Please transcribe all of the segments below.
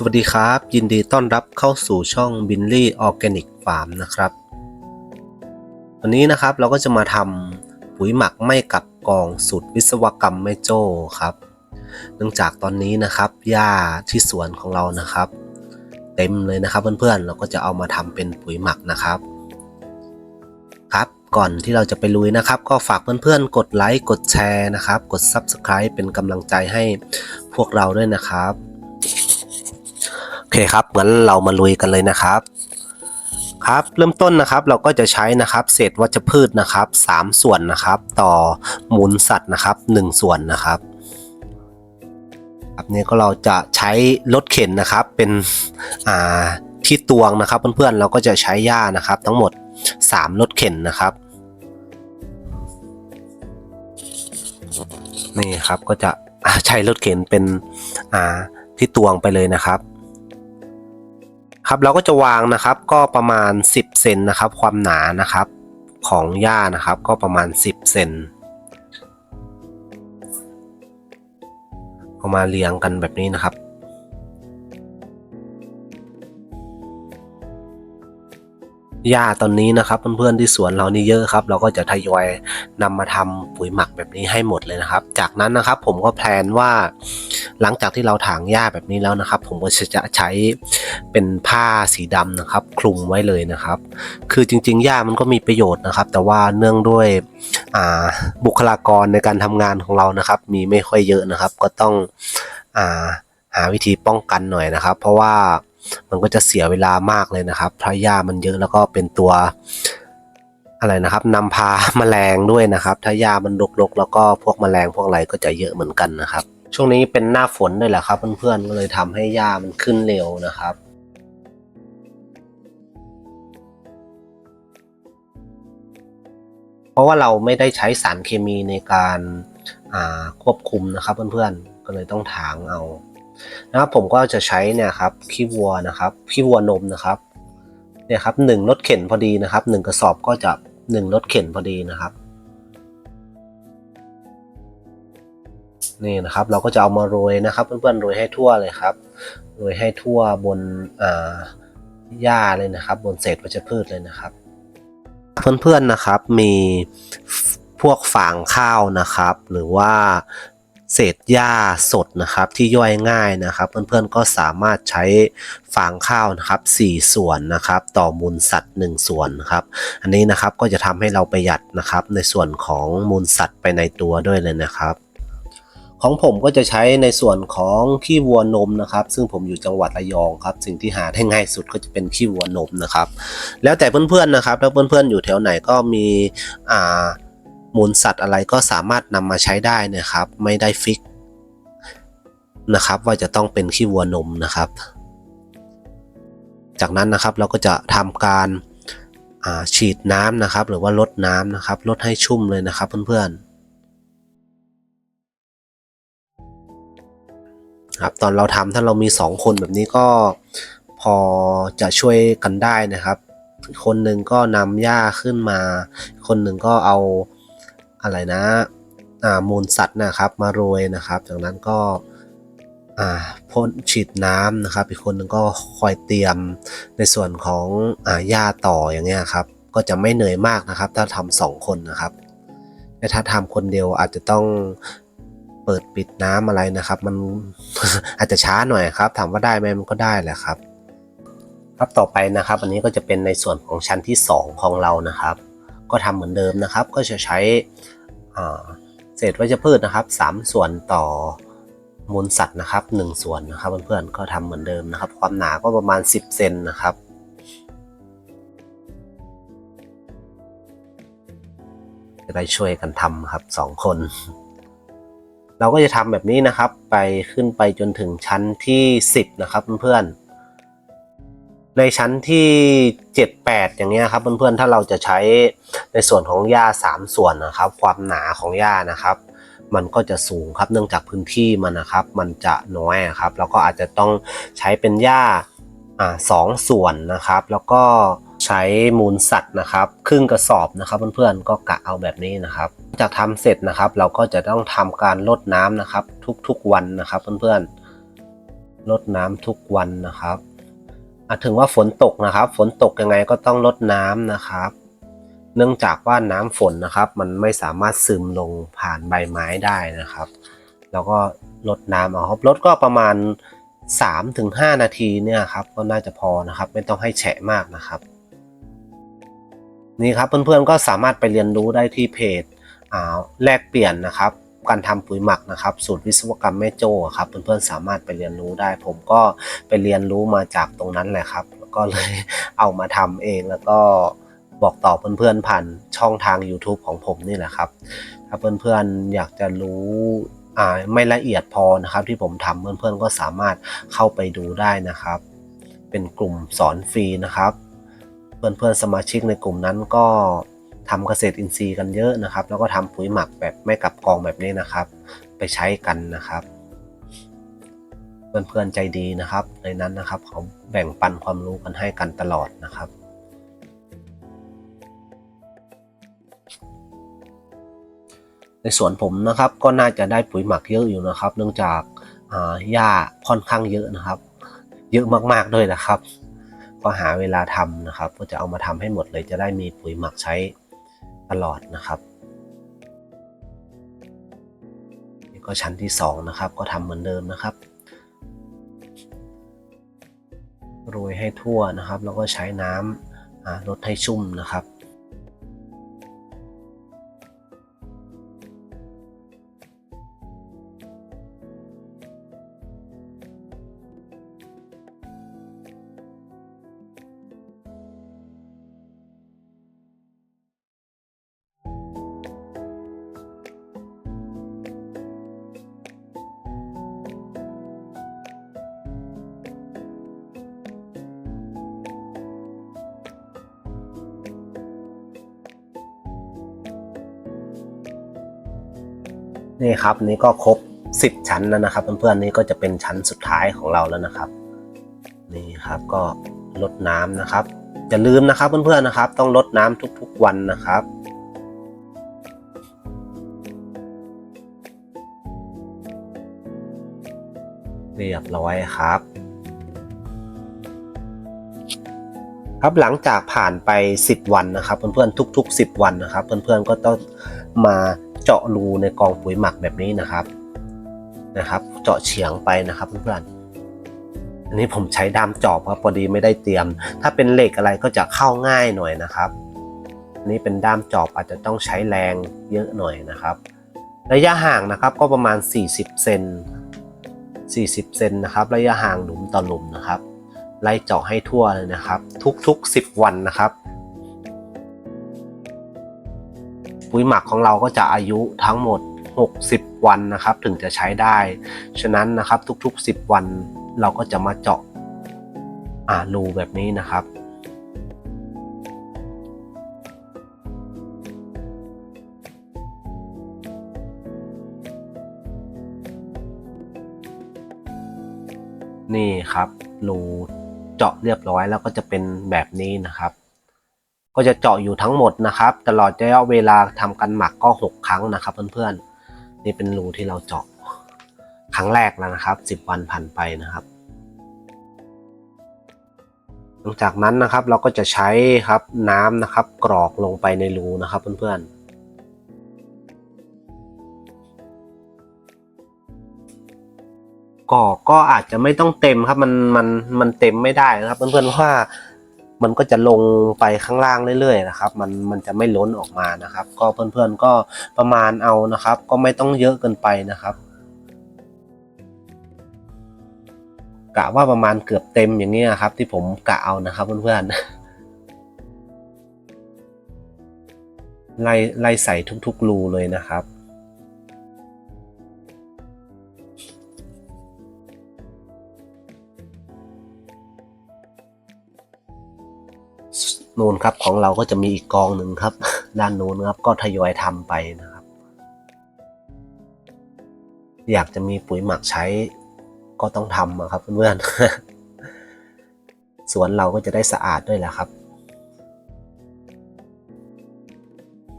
สวัสดีครับ ยินดีต้อนรับเข้าสู่ช่องบินลี่ออร์แกนิกฟาร์มนะครับ วันนี้นะครับเราก็จะมาทำปุ๋ยหมักไม่กลับกองสูตรวิศวกรรมแม่โจ้ครับ เนื่องจากตอนนี้นะครับหญ้าที่สวนของเรานะครับ เต็มเลยนะครับเพื่อนๆเราก็จะเอามาทำเป็นปุ๋ยหมักนะครับ ครับก่อนที่เราจะไปลุยนะครับ ก็ฝากเพื่อนๆ กดไลค์กดแชร์นะครับ กด Subscribe เป็นกำลังใจให้พวกเราด้วยนะครับ คครับงั้นเรามาลุยกันเลยนะครับครับเริ่มต้นนะครับเราก็จะใช้นะครับเศษวัชพืชนะครับ 3 ส่วนนะครับ ต่อมูลสัตว์นะครับ 1 ส่วนนะครับครับนี่ก็เราจะใช้รถเข็นนะครับเป็นอ่าที่ตวงนะครับเพื่อนๆเราก็จะใช้หญ้านะครับ ทั้งหมด 3รถเข็นนะครับนี่ครับก็จะใช้รถเข็นเป็นอ่าที่ตวงไปเลยนะครับ ครับเราก็จะวางนะครับก็ประมาณ 10เซนนะครับความหนานะครับของหญ้านะครับก็ประมาณ 10เซนเอามาเรียงกันแบบนี้นะครับ หญ้าตอนนี้นะครับเพื่อนๆที่สวนเรานี่เยอะครับ เราก็จะทยอยนำมาทำปุ๋ยหมักแบบนี้ให้หมดเลยนะครับ จากนั้นนะครับผมก็แพลนว่าหลังจากที่เราถางหญ้าแบบนี้แล้วนะครับ ผมก็จะใช้เป็นผ้าสีดำนะครับ คลุมไว้เลยนะครับ คือจริงๆหญ้ามันก็มีประโยชน์นะครับ แต่ว่าเนื่องด้วยบุคลากรในการทำงานของเรานะครับ มีไม่ค่อยเยอะนะครับ ก็ต้องอาหาวิธีป้องกันหน่อยนะครับ เพราะว่า มันก็จะเสียเวลามากเลยนะครับเพราะหญ้ามันเยอะแล้วก็เป็นตัวอะไรนะครับนำพาแมลงด้วยนะครับ ถ้าหญ้ามันรกๆแล้วก็พวกแมลงพวกอะไรก็จะเยอะเหมือนกันนะครับ ช่วงนี้เป็นหน้าฝนด้วยแหละครับ เพื่อนๆก็เลยทำให้หญ้ามันขึ้นเร็วนะครับเพราะว่าเราไม่ได้ใช้สารเคมีในการควบคุมนะครับเพื่อนๆ ก็เลยต้องถางเอา นะครับผมก็จะใช้เนี่ยครับขี้วัวนะครับขี้วัวนมนะครับเนี่ยครับหนึ่งรถเข็นพอดีนะครับหนึ่งกระสอบก็จะหนึ่งรถเข็นพอดีนะครับนี่นะครับเราก็จะเอามาโรยนะครับเพื่อนๆโรยให้ทั่วเลยครับโรยให้ทั่วบนอ่าหญ้าเลยนะครับ บนเศษวัชพืชเลยนะครับ เพื่อนๆนะครับมีพวกฝางข้าวนะครับ หรือว่า เศษหญ้าสดนะครับที่ย่อยง่ายนะครับ เพื่อนๆก็สามารถใช้ฟางข้าวนะครับ 4 ส่วนนะครับ ต่อมูลสัตว์ 1 ส่วนนครับ อันนี้นะครับก็จะทำให้เราประหยัดนะครับ ในส่วนของมูลสัตว์ไปในตัวด้วยเลยนะครับของผมก็จะใช้ในส่วนของขี้วัวนมนะครับ ซึ่งผมอยู่จังหวัดระยองครับ สิ่งที่หาได้ง่ายสุดก็จะเป็นขี้วัวนมนะครับ แล้วแต่เพื่อนๆนะครับแล้วเพื่อนๆอยู่แถวไหนก็มีอ่า มูลสัตว์อะไรก็สามารถนำมาใช้ได้นะครับ ไม่ได้ฟิกนะครับว่าจะต้องเป็นขี้วัวนมนะครับ จากนั้นนะครับเราก็จะทำการาฉีดน้ำนะครับ หรือว่าลดน้ำนะครับลดให้ชุ่มเลยนะครับ เพื่อนๆครับตอนเราทำถ้าเรามีสองคนแบบนี้ก็พอจะช่วยกันได้นะครับ คนหนึ่งก็นำหญ้าขึ้นมา คนหนึ่งก็เอา อะไรนะมูลสัตว์นะครับมาโรยนะครับ จากนั้นก็พ่นฉีดน้ำนะครับ อีกคนหนึ่งก็คอยเตรียมในส่วนของหญ้าต่ออย่างเงี้ยครับ ก็จะไม่เหนื่อยมากนะครับ ถ้าทำสองคนนะครับแต่ถ้าทำคนเดียวอาจจะต้องเปิดปิดน้ำอะไรนะครับ มันอาจจะช้าหน่อยครับ ถามว่าได้ไหมมันก็ได้แหละครับ ครับต่อไปนะครับ อันนี้ก็จะเป็นในส่วนของชั้นที่ 2 ของเรานะครับ ก็ทำเหมือนเดิมนะครับ ก็จะใช้เศษวัชพืชนะครับ 3 ส่วนต่อมูลสัตว์นะครับ 1 ส่วนนะครับเพื่อนๆก็ทำเหมือนเดิมนะครับ ความหนาก็ประมาณ 10 เซนนะครับจะได้ช่วยกันทำครับสองคน เราก็จะทำแบบนี้นะครับ ไปขึ้นไปจนถึงชั้นที่ 10 นะครับเพื่อนๆ ในชั้นที่ 7 8 อย่างเงี้ยครับ เพื่อนๆ ถ้าเราจะใช้ในส่วนของหญ้า 3 ส่วนนะครับ ความหนาของหญ้านะครับ มันก็จะสูงครับเนื่องจากพื้นที่มันนะครับ มันจะน้อยครับ แล้วก็อาจจะต้องใช้เป็นหญ้าอ่าสองส่วนนะครับ แล้วก็ใช้มูลสัตว์นะครับ ครึ่งกระสอบนะครับเพื่อนๆก็กะเอาแบบนี้นะครับจากทำเสร็จนะครับ เราก็จะต้องทำการลดน้ำนะครับ ทุกๆวันนะครับ เพื่อนๆลดน้ำทุกวันนะครับ ถึงว่าฝนตกนะครับ ฝนตกยังไงก็ต้องลดน้ำนะครับ เนื่องจากว่าน้ำฝนนะครับ มันไม่สามารถซึมลงผ่านใบไม้ได้นะครับ แล้วก็ลดน้ำเอาครับลดก็ประมาณ 3-5 นาทีเนี่ยครับก็น่าจะพอนะครับ ไม่ต้องให้แฉะมากนะครับนี่ครับเพื่อนๆก็สามารถไปเรียนรู้ได้ที่เพจแลกเปลี่ยนนะครับ การทำปุ๋ยหมักนะครับ สูตรวิศวกรรมแม่โจ้ครับเพื่อนๆสามารถไปเรียนรู้ได้ ผมก็ไปเรียนรู้มาจากตรงนั้นแหละครับ ก็เลยเอามาทำเองแล้วก็บอกต่อเพื่อนๆผ่านช่องทาง YouTube ของผมนี่แหละครับ ถ้าเพื่อนๆอยากจะรู้ไม่ละเอียดพอนะครับ ที่ผมทำเพื่อนๆก็สามารถเข้าไปดูได้นะครับ เป็นกลุ่มสอนฟรีนะครับ เพื่อนๆสมาชิกในกลุ่มนั้นก็ ทำเกษตรอินทรีย์กันเยอะนะครับ แล้วก็ทำปุ๋ยหมักแบบไม่กลับกองแบบนี้นะครับ ไปใช้กันนะครับ เพื่อนๆใจดีนะครับ ในนั้นนะครับเขาแบ่งปันความรู้กันให้กันตลอดนะครับในสวนผมนะครับก็น่าจะได้ปุ๋ยหมักเยอะอยู่นะครับ เนื่องจากอ่าหญ้าค่อนข้างเยอะนะครับ เยอะมากๆด้วยนะครับ ก็หาเวลาทำนะครับ ก็จะเอามาทำให้หมดเลยจะได้มีปุ๋ยหมักใช้ ตลอดนะครับนี่ก็ชั้นที่สองนะครับ ก็ทำเหมือนเดิมนะครับโรยให้ทั่วนะครับ แล้วก็ใช้น้ำลดให้ชุ่มนะครับ นี่ครับนี่ก็ครบ 10 ชั้นแล้วนะครับเพื่อนๆนี่ก็จะเป็นชั้นสุดท้ายของเราแล้วนะครับ นี่ครับก็ลดน้ำนะครับอย่าลืมนะครับเพื่อนๆนะครับ ต้องลดน้ำทุกๆวันนะครับเรียบร้อยครับ ครับหลังจากผ่านไป 10 วันนะครับ เพื่อนๆทุก ๆ 10 วันนะครับ เพื่อนๆก็ต้องมา เจาะรูในกองปุ๋ยหมักแบบนี้นะครับนะครับ เจาะเฉียงไปนะครับเพื่อนๆอันนี้ผมใช้ด้ามจอบครับพอดีไม่ได้เตรียม ถ้าเป็นเหล็กอะไรก็จะเข้าง่ายหน่อยนะครับอันนี้เป็นด้ามจอบอาจจะต้องใช้แรงเยอะหน่อยนะครับ ระยะห่างนะครับก็ประมาณ 40เซน40เซนนะครับ ระยะห่างหลุมต่อหลุมนะครับ ไล่เจาะให้ทั่วเลยนะครับ ทุกๆ 10 วันนะครับ ปุ๋ยหมักของเราก็จะอายุทั้งหมด 60 วันนะครับ ถึงจะใช้ได้ ฉะนั้นนะครับทุกๆ 10 วันเราก็จะมาเจาะอ่ารูแบบนี้นะครับนี่ครับรูเจาะเรียบร้อยแล้วก็จะเป็นแบบนี้นะครับ ก็จะเจาะอยู่ทั้งหมดนะครับ ตลอดระยะเวลาทำการหมักก็ 6 ครั้งนะครับเพื่อนๆ นี่เป็นรูที่เราเจาะครั้งแรกแล้วนะครับ 10 วันผ่านไปนะครับ หลังจากนั้นนะครับเราก็จะใช้ครับน้ำนะครับ กรอกลงไปในรูนะครับเพื่อนๆก็ก็อาจจะไม่ต้องเต็มครับมันมันมันเต็มไม่ได้นะครับ เพื่อนๆเพราะว่า มันก็จะลงไปข้างล่างเรื่อยๆนะครับ มันมันจะไม่ล้นออกมานะครับ ก็เพื่อนๆก็ประมาณเอานะครับ ก็ไม่ต้องเยอะเกินไปนะครับกะว่าประมาณเกือบเต็มอย่างนี้ยครับ ที่ผมกะเอานะครับเพื่อนๆไล่ไล่ใส่ทุกๆรูเลยนะครับ นูนครับของเราก็จะมีอีกกองหนึ่งครับ ด้านนู้นครับ ก็ทยอยทำไปนะครับ อยากจะมีปุ๋ยหมักใช้ก็ต้องทำครับเพื่อนๆสวนเราก็จะได้สะอาดด้วยแหละครับ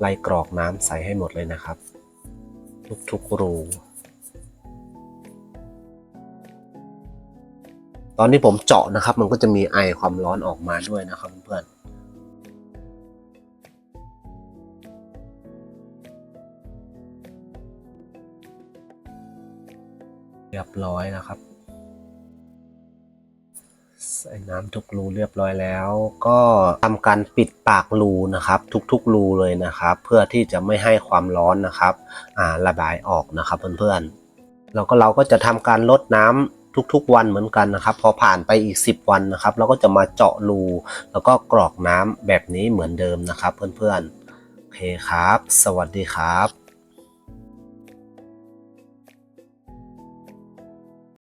ไล่กรอกน้ำใส่ให้หมดเลยนะครับ ทุกๆรูตอนที่ผมเจาะนะครับ มันก็จะมีไอความร้อนออกมาด้วยนะครับเพื่อน เรียบร้อยนะครับ ใส่น้ำทุกรูเรียบร้อยแล้ว ก็ทำการปิดปากรูนะครับ ทุกๆรูเลยนะครับ เพื่อที่จะไม่ให้ความร้อนนะครับอ่าระบายออกนะครับเพื่อนๆแล้วก็เราก็จะทำการลดน้ำทุกๆวันเหมือนกันนะครับ พอผ่านไปอีก 10 วันนะครับ เราก็จะมาเจาะรูแล้วก็กรอกน้ำแบบนี้เหมือนเดิมนะครับ เพื่อนๆโอเคครับ สวัสดีครับ